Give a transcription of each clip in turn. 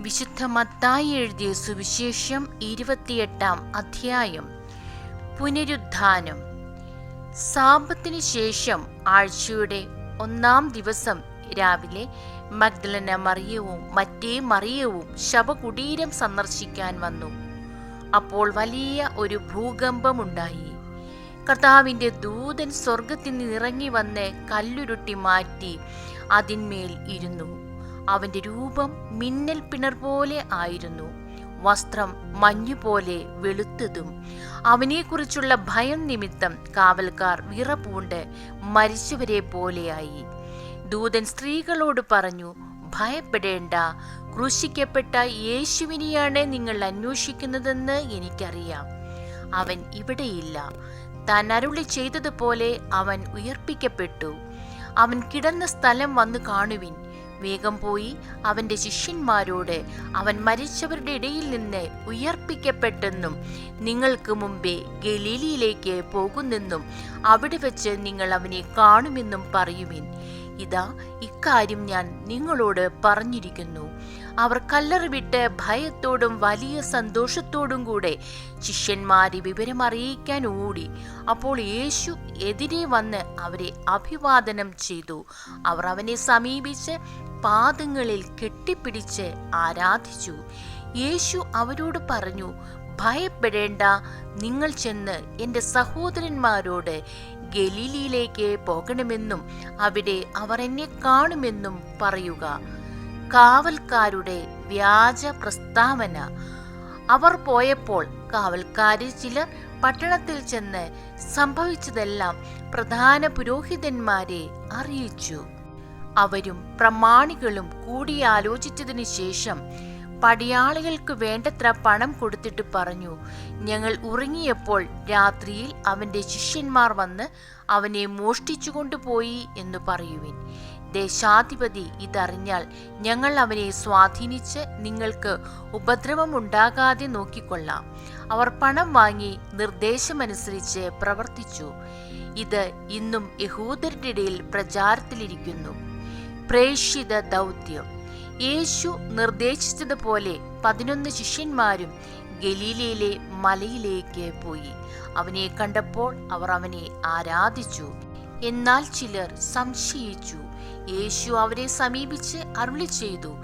വിശുദ്ധ മത്തായി എഴുതിയ സുവിശേഷം ഇരുപത്തിയെട്ടാം അധ്യായം. പുനരുദ്ധാനം. സാമ്പത്തിന് ശേഷം ആഴ്ചയുടെ ഒന്നാം ദിവസം രാവിലെ മഗ്ദലന മറിയവും മറ്റേ മറിയവും ശവകുടീരം സന്ദർശിക്കാൻ വന്നു. അപ്പോൾ വലിയ ഒരു ഭൂകമ്പമുണ്ടായി. കർത്താവിന്റെ ദൂതൻ സ്വർഗത്തിൽ നിന്ന് ഇറങ്ങി വന്ന് കല്ലുരുട്ടി മാറ്റി അതിന്മേൽ ഇരുന്നു. അവന്റെ രൂപം മിന്നൽ പിണർ പോലെ ആയിരുന്നു. വസ്ത്രം മഞ്ഞുപോലെ വെളുത്തതും. അവനെക്കുറിച്ചുള്ള ഭയം നിമിത്തം കാവൽക്കാർ വിറപൂണ്ട് മരിച്ചവരെ പോലെയായി. ദൂതൻ സ്ത്രീകളോട് പറഞ്ഞു ഭയപ്പെടേണ്ട. ക്രൂശിക്കപ്പെട്ട യേശുവിനെയാണ് നിങ്ങൾ അന്വേഷിക്കുന്നതെന്ന് എനിക്കറിയാം. അവൻ ഇവിടെയില്ല. താൻ അരുളി ചെയ്തതുപോലെ അവൻ ഉയർപ്പിക്കപ്പെട്ടു. അവൻ കിടന്ന സ്ഥലം വന്നു കാണുവിൻ. വേഗം പോയി അവന്റെ ശിഷ്യന്മാരോട് അവൻ മരിച്ചവരുടെ ഇടയിൽ നിന്ന് ഉയർപ്പിക്കപ്പെട്ടെന്നും നിങ്ങൾക്ക് മുമ്പേ ഗലീലിയിലേക്ക് പോകുന്നെന്നും അവിടെ വെച്ച് നിങ്ങൾ അവനെ കാണുമെന്നും പറയുവിൻ. ഇതാ ഇക്കാര്യം ഞാൻ നിങ്ങളോട് പറഞ്ഞിരിക്കുന്നു. അവർ കല്ലറി വിട്ട് ഭയത്തോടും വലിയ സന്തോഷത്തോടും കൂടെ ശിഷ്യന്മാരെ വിവരം അറിയിക്കാൻ ഓടി. അപ്പോൾ യേശു എതിരെ വന്ന് അവരെ അഭിവാദനം ചെയ്തു. അവർ അവനെ സമീപിച്ച് പാദങ്ങളിൽ കെട്ടിപ്പിടിച്ച് ആരാധിച്ചു. യേശു അവരോട് പറഞ്ഞു ഭയപ്പെടേണ്ട നിങ്ങൾ ചെന്ന് എന്റെ സഹോദരന്മാരോട് ഗലീലിയിലേക്ക് പോകണമെന്നും അവിടെ അവർ എന്നെ കാണുമെന്നും പറയുക. കാവൽക്കാരുടെ വ്യാജ പ്രസ്താവന. അവർ പോയപ്പോൾ കാവൽക്കാരിൽ ചിലർ പട്ടണത്തിൽ ചെന്ന് സംഭവിച്ചതെല്ലാം പ്രധാന പുരോഹിതന്മാരെ അറിയിച്ചു. അവരും പ്രമാണികളും കൂടിയാലോചിച്ചതിനു ശേഷം പടിയാളികൾക്ക് വേണ്ടത്ര പണം കൊടുത്തിട്ട് പറഞ്ഞു ഞങ്ങൾ ഉറങ്ങിയപ്പോൾ രാത്രിയിൽ അവന്റെ ശിഷ്യന്മാർ വന്ന് അവനെ മോഷ്ടിച്ചു കൊണ്ടുപോയി എന്ന് പറയുവിൻ. ദേശാധിപതി ഇതറിഞ്ഞാൽ ഞങ്ങൾ അവനെ സ്വാധീനിച്ച് നിങ്ങൾക്ക് ഉപദ്രവമുണ്ടാകാതെ നോക്കിക്കൊള്ളാം. അവർ പണം വാങ്ങി നിർദ്ദേശമനുസരിച്ച് പ്രവർത്തിച്ചു. ഇത് ഇന്നും യഹൂദരുടെ ഇടയിൽ പ്രചാരത്തിലിരിക്കുന്നു. പ്രേക്ഷിത ദൗത്യം. യേശു നിർദ്ദേശിച്ചതുപോലെ പതിനൊന്ന് ശിഷ്യന്മാരും ഗലീലയിലെ മലയിലേക്ക് പോയി. അവനെ കണ്ടപ്പോൾ അവർ അവനെ ആരാധിച്ചു. എന്നാൽ ചിലർ സംശയിച്ചു. യേശു അവരെ സമീപിച്ച് അരുളി ചെയ്തു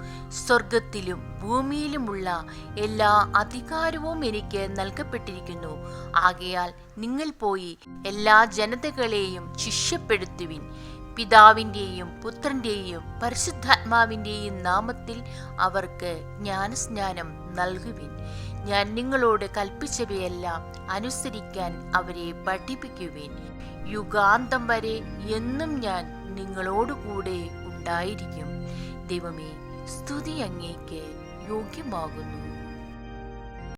സ്വർഗത്തിലും ഭൂമിയിലുമുള്ള എല്ലാ അധികാരവും എനിക്ക് നൽകപ്പെട്ടിരിക്കുന്നു. ആകയാൽ നിങ്ങൾ പോയി എല്ലാ ജനതകളെയും ശിഷ്യപ്പെടുത്തുവിൻ പിതാവിന്റെയും പുത്രന്റെയും പരിശുദ്ധാത്മാവിന്റെയും നാമത്തിൽ അവർക്ക് ജ്ഞാനസ്നാനം നൽകുവിൻ. ഞാൻ നിങ്ങളോട് കൽപ്പിച്ചവയെല്ലാം അനുസരിക്കാൻ അവരെ പഠിപ്പിക്കുവിൻ. യുഗാന്തം വരെ എന്നും ഞാൻ നിങ്ങളോടുകൂടെ ഉണ്ടായിരിക്കും. ദൈവമേ സ്തുതി അങ്ങേക്ക് യോഗ്യമാകുന്നു.